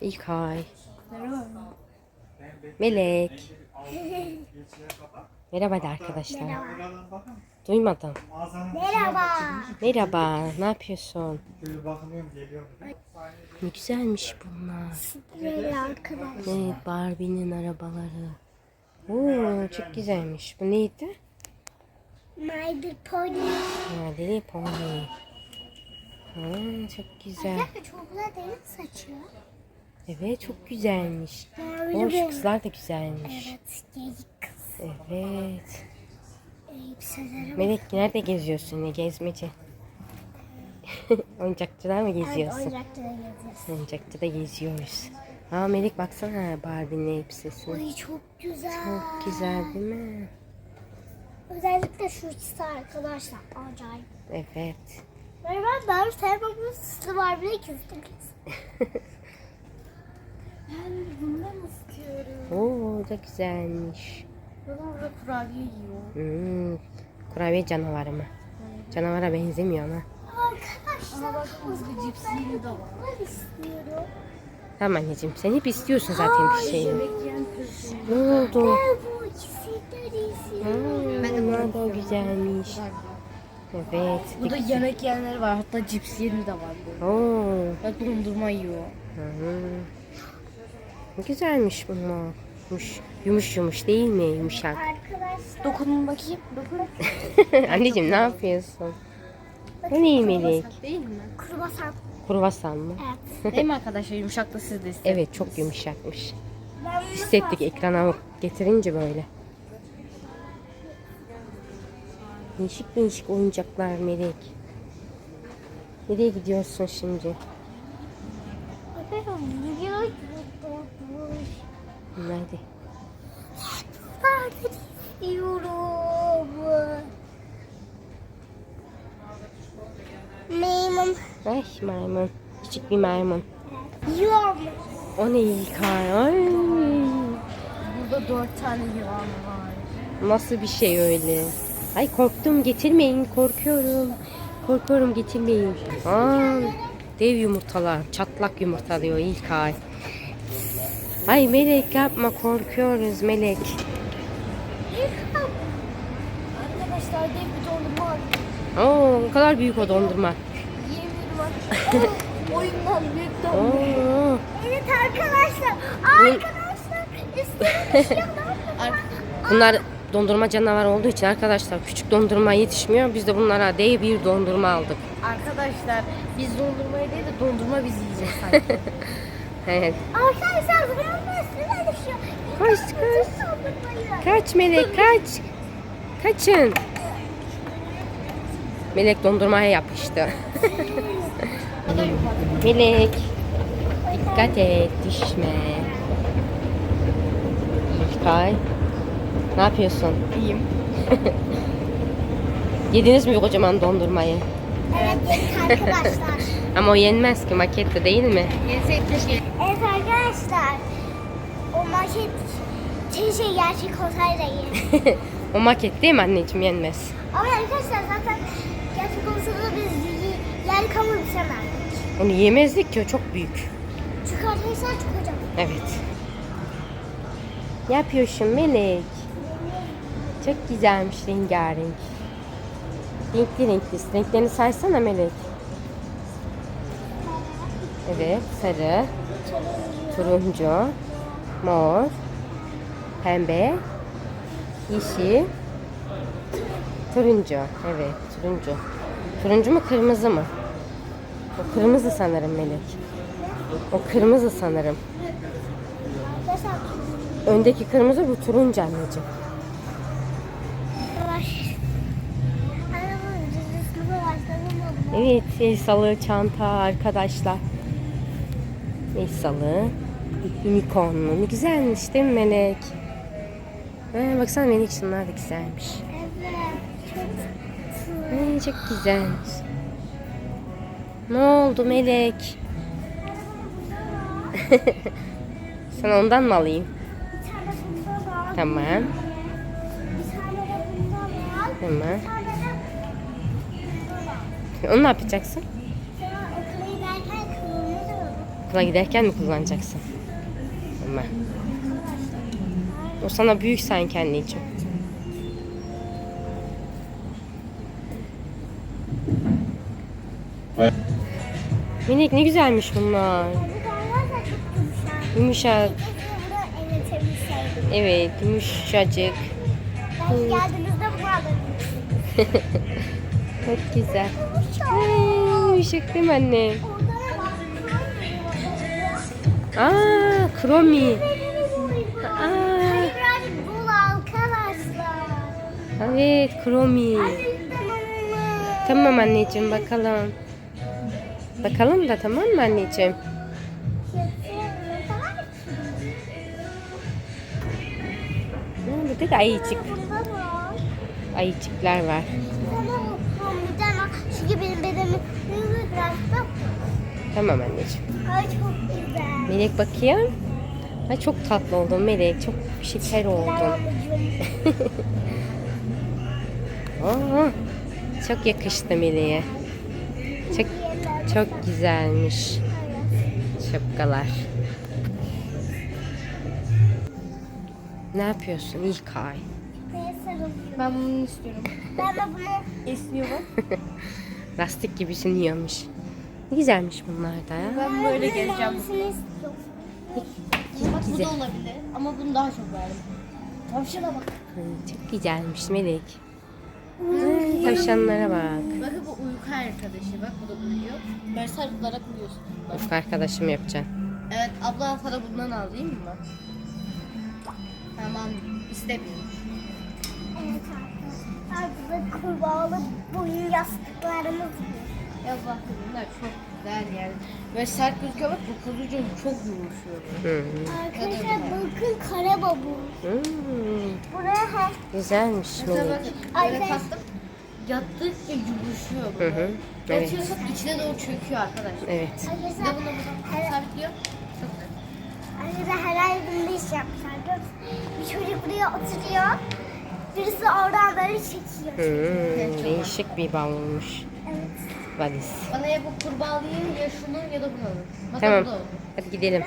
İlkay. Melek. Merhaba de arkadaşlar. Duymadım. Merhaba. Merhaba. Ne yapıyorsun? Ne güzelmiş bunlar. Böyle arkadaş. Evet Barbie'nin arabaları. Oo, çok güzelmiş. Bu neydi? My Little Pony. Ha, Deli Pony. Ha, çok güzel. Çok güzel değil mi saçı? Evet çok güzelmiş. Renk. kızlar da güzelmiş. Evet. Kız. Evet. Melek nerede geziyorsun? Ne gezmeci? Oyuncakçılar mı Evet, geziyorsun? geziyoruz. Oyuncakçıda geziyoruz. Aa Melek baksana Barbie'nin elbisesi. Ay çok güzel. Çok güzel değil mi? Özellikle şu ikisi arkadaşlar. Acayip. Evet. Merhaba ben Serpap'ın süslü bile kestim. Ben bundan istiyorum. Oo da güzelmiş. Babam burada kurabiye yiyor. Hmm, kurabiye canavarı mı? Canavara benzemiyor ama. Arkadaşlar. Ama bakın burada cipsleri de var. Ben istiyorum. Tamam anneciğim sen hep istiyorsun zaten bir şeyi. Ne oldu? Ben bu da güzelmiş. Evet. Burada yemek yiyenler var. Hatta cips yeri de var. Böyle. Oo. Bak dondurma yiyor. Hı. Ne güzelmiş bunlar. Yumuş, yumuş yumuş değil mi? Yumuşak. Arkadaşlar. Dokunun bakayım. Dokun. Anneciğim ne yapıyorsun? Bu ne Melek? Değil mi? Kruvasan. Kruvasan mı? Evet. Değil mi arkadaşlar? Yumuşak da siz de isteyin. Evet çok yumuşakmış. Hissettik ekrana getirince böyle. Değişik değişik oyuncaklar Melek. Nereye gidiyorsun şimdi? bakıyorum. Hadi. Ben istiyorum. Maymun. Ay maymun. Küçük bir maymun. Yiyorum. O ne İlkay? Ay. Burada dört tane yılan var. Nasıl bir şey öyle? Ay korktum getirmeyin korkuyorum. Korkuyorum getirmeyin. Aa, dev yumurtalar çatlak yumurtalıyor İlkay. Ay Melek yapma korkuyoruz Melek. Arkadaşlar dev bir dondurma. Oo, ne kadar büyük o dondurma. Yiyebilirim. Oyundan büyük dondurma. Oo, Evet arkadaşlar. Arkadaşlar. İstiyorum. bunlar dondurma canavar olduğu için arkadaşlar küçük dondurma yetişmiyor. Biz de bunlara dev bir dondurma aldık. Arkadaşlar biz dondurmayı değil de dondurma bizi yiyeceğiz sanki. Evet. Arkadaşlar buranın üstüne düşüyor. Koş koş. Kaç Melek kaç. Kaçın. Melek dondurmaya yapıştı. Melek. Dikkat et düşme. İlkay. Ne yapıyorsun? İyiyim. Yediniz mi kocaman dondurmayı? Evet yedik arkadaşlar. Ama o yenmez ki makette değil mi? Keşke. evet arkadaşlar. O maket keşke gerçek olsaydı iyi. o maket değil mi anneciğim yenmez. Ama arkadaşlar zaten gerçek olsa da biz yer kamu bitiremezdik. Onu yemezdik ki o çok büyük. Çünkü arkadaşlar çok hocam. Evet. Ne yapıyorsun Melek? Çok güzelmiş rengarenk. Renkli renkli. Renklerini saysana Melek. Evet, sarı, turuncu, mor, pembe, yeşil, turuncu. Evet, turuncu. Turuncu mu kırmızı mı? O kırmızı sanırım Melek. O kırmızı sanırım. Öndeki kırmızı bu turuncu anneciğim. Evet el salı çanta arkadaşlar. El salı. Unicornlu. Ne güzelmiş değil mi Melek? Ha, baksana Melek şunlar da güzelmiş. Evet. Çok çok güzelmiş. Ne oldu Melek? Sana ondan mı alayım? Tamam. Tamam. Onu ne yapacaksın? Okula giderken mi kullanacaksın? Ama. O sana büyük sanki anneciğim. Minik ne güzelmiş bunlar. Yumuşak. Evet yumuşacık. Belki geldiğinizde bunu alırım. Çok güzel. Yumuşak. Değil mi anne? Aa, kromi. Aa. Evet kromi. Tamam anneciğim bakalım. Bakalım da tamam mı anneciğim? Ha, burada da ayıcık. Ayıcıklar var. Tamam anneciğim. Ay çok güzel. Melek bakayım. Ay çok tatlı oldun Melek. Çok şeker oldun. Aa, çok yakıştı Melek'e. Çok, çok güzelmiş şapkalar. Ne yapıyorsun İlk ay? Ben bunu istiyorum. Ben de bunu Esniyor bak. Lastik gibisini yiyormuş. Ne güzelmiş bunlar da ya. Ben böyle gezeceğim. Bak bu Güzel. da olabilir ama bunu daha çok beğendim. Tavşana bak. Hı, Çok güzelmiş Melek. Ay, Tavşanlara bak. Bakın bu uyku arkadaşı. Bak bu da uyuyor. Böyle sarılarak uyuyorsun. Bak. Of arkadaşım yapacaksın. Evet abla sana bundan alayım mı? Tamam istemiyorum. Evet arkadaşlar. Burada kurbağalı boyun yastıklarımız var. Ya bak bunlar çok güzel yani. Böyle sert gözüküyor bak bu kuzucuğum çok yumuşuyor. Hı. Arkadaşlar bakın kare babu. Hmm, Buraya her güzelmiş Mesela Melek. bakın böyle ben- taktım. Yattıkça yumuşuyor bu. Hı hı, evet. Yatıyorsak içine doğru çöküyor arkadaşlar. Evet. Bir de arkadaşlar bunu buradan sabitliyor. Çok güzel. arkadaşlar her ay bunu iş yapmışlar. Gör- Bir çocuk buraya oturuyor. Birisi oradan böyle çekiyor. Hmm, değişik bir bavulmuş. Evet. Valiz. Bana ya bu kurbağalıyı ya şunu ya da bunu. Bak Tamam. Hadi gidelim.